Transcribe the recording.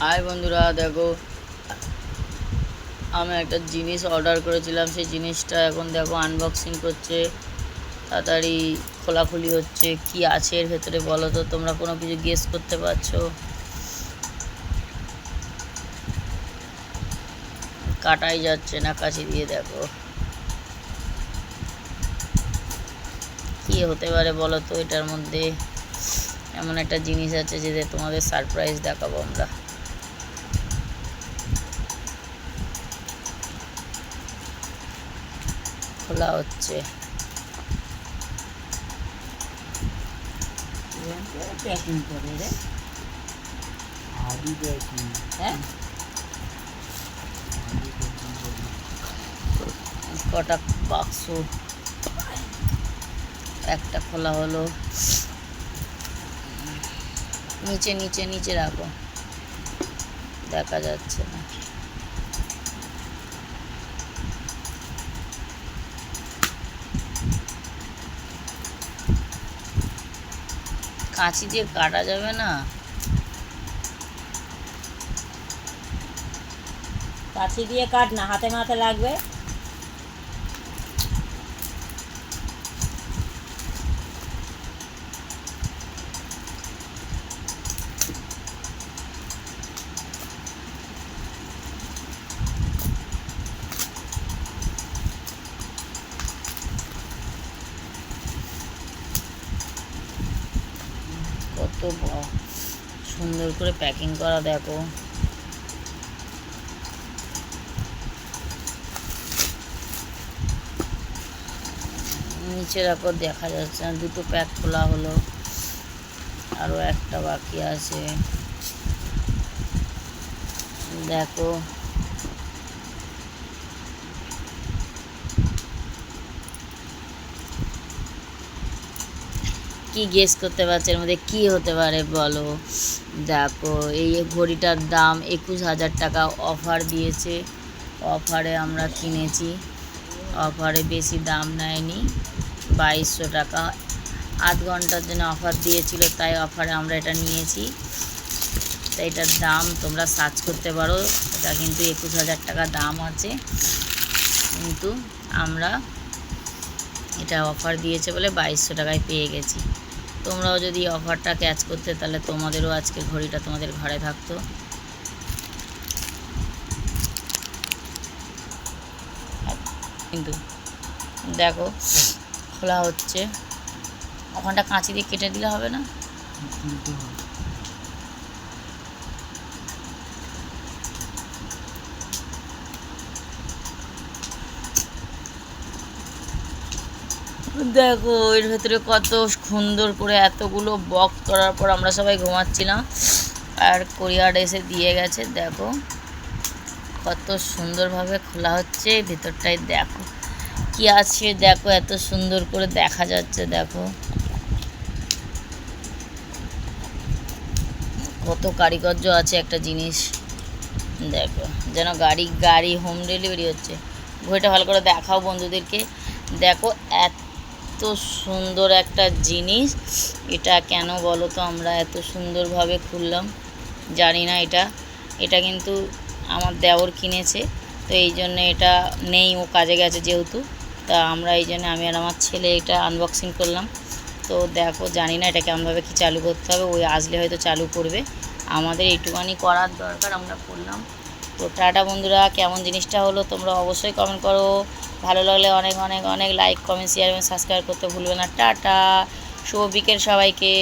High বন্ধুরা, দেখো। আমি একটা জিনিস অর্ডার করেছিলাম, সেই জিনিসটা এখন দেখো আনবক্সিং করছে। তাড়াতাড়ি খোলাখুলি হচ্ছে, কি আছে এর ভেতরে বলো তো? তোমরা কোনো কিছু গেস করতে পারছ? কাটাই যাচ্ছে না, কাছে দিয়ে দেখো। কি হতে পারে বলো তো এটার মধ্যে? এমন একটা জিনিস আছে যে তোমাদের সারপ্রাইজ দেখাবো আমরা। খোলা হচ্ছে। প্যাকিং করে রে হ্যাঁ? কটা বাক্স একটা খোলা হলো। নিচে নিচে নিচে রাখো। দেখা যাচ্ছে না। কাঁচি দিয়ে কাটা যাবে না। কাঁচি দিয়ে কাট না হাতে মাথে লাগবে। কত সুন্দর করে প্যাকিং করা, দেখো। নিচে রাখো দেখা যাচ্ছে না, দুটো প্যাক খোলা হলো। আরও একটা বাকি আছে। দেখো। কি গেস করতে পারছে? এর মধ্যে কি হতে পারে বলো? দেখো, এই ঘড়িটার দাম একুশ হাজার টাকা অফার দিয়েছে। অফারে আমরা কিনেছি। অফারে বেশি দাম নেয়নি। বাইশশো টাকা। আধ ঘণ্টার জন্য অফার দিয়েছিল, তাই অফারে আমরা এটা নিয়েছি। তো এটার দাম তোমরা সার্চ করতে পারো। এটা কিন্তু একুশ হাজার টাকা দাম আছে। কিন্তু আমরা এটা অফার দিয়েছে বলে বাইশশো টাকায় পেয়ে গেছি। তোমরাও যদি অফারটা ক্যাচ করতে, তাহলে তোমাদেরও আজকে ঘড়িটা তোমাদের ঘরে থাকতো। কিন্তু দেখো, খোলা হচ্ছে। ওখানটা কাঁচি দিয়ে কেটে দিলে হবে না? দেখো, এর ভেতরে কত সুন্দর করে এতগুলো বক্স করার পর আমরা সবাই ঘুমাচ্ছিলাম। আর কোরিয়ার এসে দিয়ে গেছে, দেখো। কত সুন্দরভাবে খোলা হচ্ছে ভেতরটায় দেখো। কি আছে, দেখো, এত সুন্দর করে দেখা যাচ্ছে, দেখো। কত কারিগর্য আছে একটা জিনিস। দেখো, যেন গাড়ি গাড়ি হোম ডেলিভারি হচ্ছে। ঘড়িটা ভালো করে দেখাও বন্ধুদেরকে। দেখো এত সুন্দর একটা জিনিস। এটা কেন বলো তো আমরা এত সুন্দরভাবে খুললাম। জানি না এটা। এটা কিন্তু আমার দেওর কিনেছে। তো এই জন্য এটা নেই, ও কাজে গেছে যেহেতু। তা আমরা এই জন্য আমি আর আমার ছেলে এটা আনবক্সিং করলাম। তো দেখো, জানি না এটা কেমনভাবে কি চালু করতে হবে। ওই আসলে হয়তো চালু করবে। আমাদের এইটুখানি করার দরকার, আমরা করলাম। তো টাটা বন্ধুরা, কেমন জিনিসটা হলো তোমরা অবশ্যই কমেন্ট করো। ভালো লাগলে অনেক অনেক অনেক লাইক কমেন্ট শেয়ার এবং সাবস্ক্রাইব করতে ভুলবে না। টাটা, শুভ বিকেল সবাইকে।